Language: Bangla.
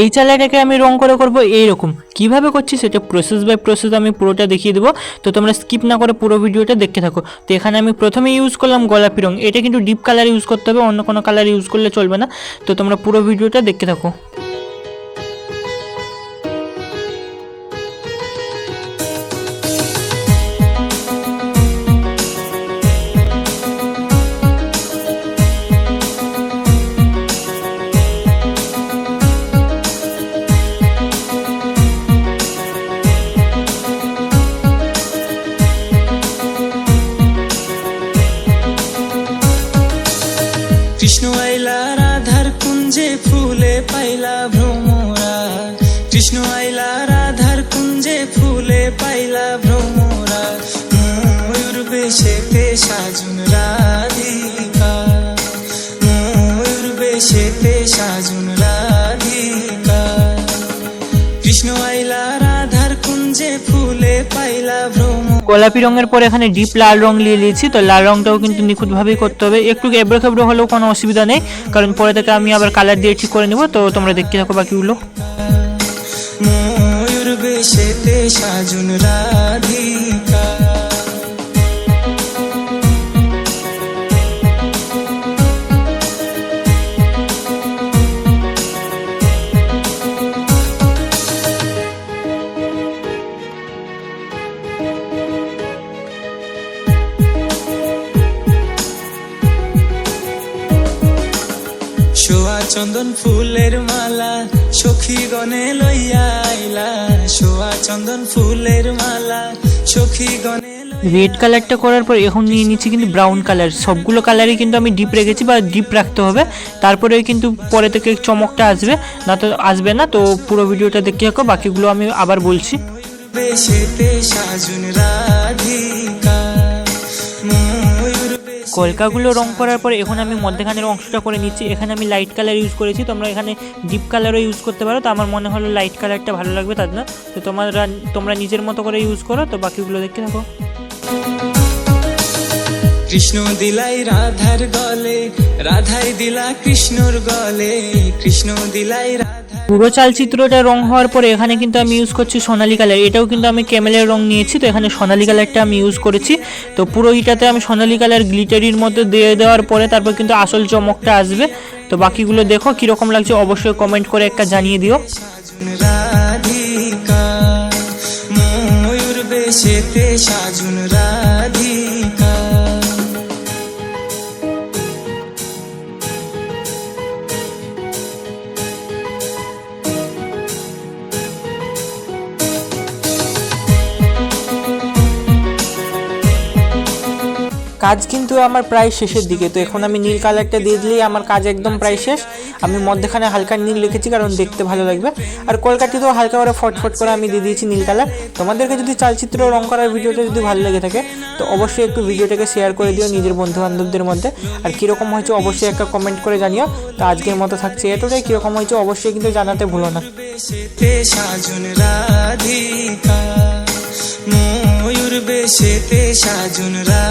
এই চালাটাকে আমি রং করে করব এইরকম। কীভাবে করছি সেটা প্রসেস বাই প্রসেস আমি পুরোটা দেখিয়ে দেবো। তো তোমরা স্কিপ না করে পুরো ভিডিওটা দেখতে থাকো। তো এখানে আমি প্রথমে ইউজ করলাম গোলাপি রং। এটা কিন্তু ডিপ কালার ইউজ করতে হবে, অন্য কোনো কালার ইউজ করলে চলবে না। তো তোমরা পুরো ভিডিওটা দেখতে থাকো। কৃষ্ণ আইলা, রাধার কুঞ্জে ফুলে পাইলা ভ্রমরা। কৃষ্ণ আইলা, রাধার কুঞ্জে ফুলে পাইলা ভ্রমরা। ময়ূর বেশেতে সাজুন রাধিকা। ময়ূর বেশেতে সাজুন রাধিকা। কৃষ্ণ আইলা, রাধার কুঞ্জে ফুলে পাইলা ভ্রমরা। গোলাপি রঙের পর এখানে ডিপ লাল রং নিয়ে নিয়েছি, তো লাল রংটাও কিন্তু নিখুঁতভাবেই করতে হবে। একটু এবড়ো খেবড়ো হলেও কোনো অসুবিধা নেই, কারণ পরে থেকে আমি আবার কালার দিয়ে ঠিক করে নেব, তো তোমরা দেখতে থাকো বাকিগুলো। সাজুন রাধিকা। সোয়া চন্দন ফুলের মালা সখী গনে লইয়া আইলা। সোয়া চন্দন ফুলের মালা সখী গনে রেড কালারটা করার পর এখন নিয়ে নিচ্ছি কিন্তু ব্রাউন কালার সবগুলো কালারই কিন্তু আমি ডিপ রেখেছি বা ডিপ রাখতে হবে। তারপরে কিন্তু পরে থেকে চমকটা আসবে। না তো আসবে না তো পুরো ভিডিওটা দেখতে থাকো বাকিগুলো আমি আবার বলছি। বেশেতে সাজুন রাধিকা কলকাগুলো রং করার পরে এখন আমি মধ্যেখানের অংশটা করে নিচ্ছি। এখানে আমি লাইট কালার ইউজ করেছি। তোমরা এখানে ডিপ কালারও ইউজ করতে পারো। তো আমার মনে হলো লাইট কালারটা ভালো লাগবে তার জন্য তো তোমরা তোমরা নিজের মতো করে ইউজ করো। তো বাকিগুলো দেখতে থাকো। কৃষ্ণ দিলাই রাধার গলে রাধাই দিলা কৃষ্ণর গলে কৃষ্ণ দিলাই রাধা পুরো চালচিত্রটা রং হওয়ার পরে এখানে কিন্তু আমি ইউজ করছি সোনালি কালার। এটাও কিন্তু আমি ক্যামেলের রং নিয়েছি তো এখানে সোনালি কালারটা আমি ইউজ করেছি। তো পুরো এটাতে আমি সোনালি কালার গ্লিটারির মধ্যে দিয়ে দেওয়ার পরে তারপর কিন্তু আসল চমকটা আসবে। তো বাকিগুলো দেখো কীরকম লাগছে অবশ্যই কমেন্ট করে একটা জানিয়ে দিও। রাধিকা ময়ূর বেশেতে সাজুন কাজ কিন্তু আমার প্রায় শেষের দিকে। তো এখন আমি নীল কালারটা দিয়ে দিলেই আমার কাজ একদম প্রায় শেষ। আমি মধ্যখানে হালকা নীল লিখেছি কারণ দেখতে ভালো লাগবে। আর কলকাতিতেও হালকা করে ফটফট করে আমি দিয়ে দিয়েছি নীল কালার। তোমাদেরকে যদি চালচিত্র রং করার ভিডিওটা যদি ভালো লেগে থাকে, তো অবশ্যই একটু ভিডিওটাকে শেয়ার করে দিও নিজের বন্ধু বান্ধবদের মধ্যে। আর কীরকম হয়েছে অবশ্যই একটা কমেন্ট করে জানিও। তো আজকের মতো থাকছে এতটাই। কীরকম হয়েছে অবশ্যই কিন্তু জানাতে ভুলো না। ময়ূর বেশেতে সাজুন রাধিকা